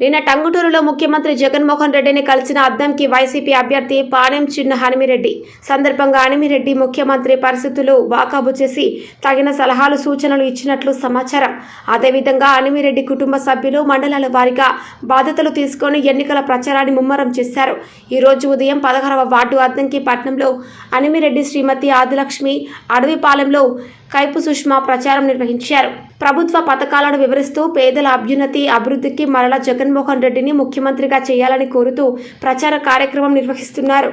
నిన్న టంగుటూరులో ముఖ్యమంత్రి జగన్మోహన్ రెడ్డిని కలిసిన అద్దంకి వైసీపీ అభ్యర్థి పాణెం చిన్న హనిమిరెడ్డి. సందర్భంగా హనిమిరెడ్డి ముఖ్యమంత్రి పరిస్థితులు వాకాబు చేసి తగిన సలహాలు సూచనలు ఇచ్చినట్లు సమాచారం. అదేవిధంగా హనిమిరెడ్డి కుటుంబ సభ్యులు మండలాల వారీగా బాధ్యతలు తీసుకొని ఎన్నికల ప్రచారాన్ని ముమ్మరం చేశారు. ఈ రోజు ఉదయం పదహారవ వార్డు అద్దంకి పట్టణంలో అనిమిరెడ్డి శ్రీమతి ఆదిలక్ష్మి అడవిపాలెంలో కైపు సుష్మా ప్రచారం నిర్వహించారు. ప్రభుత్వ పథకాలను వివరిస్తూ పేదల అభ్యున్నతి అభివృద్ధికి మరలా జగన్మోహన్ రెడ్డిని ముఖ్యమంత్రిగా చేయాలని కోరుతూ ప్రచార కార్యక్రమం నిర్వహిస్తున్నారు.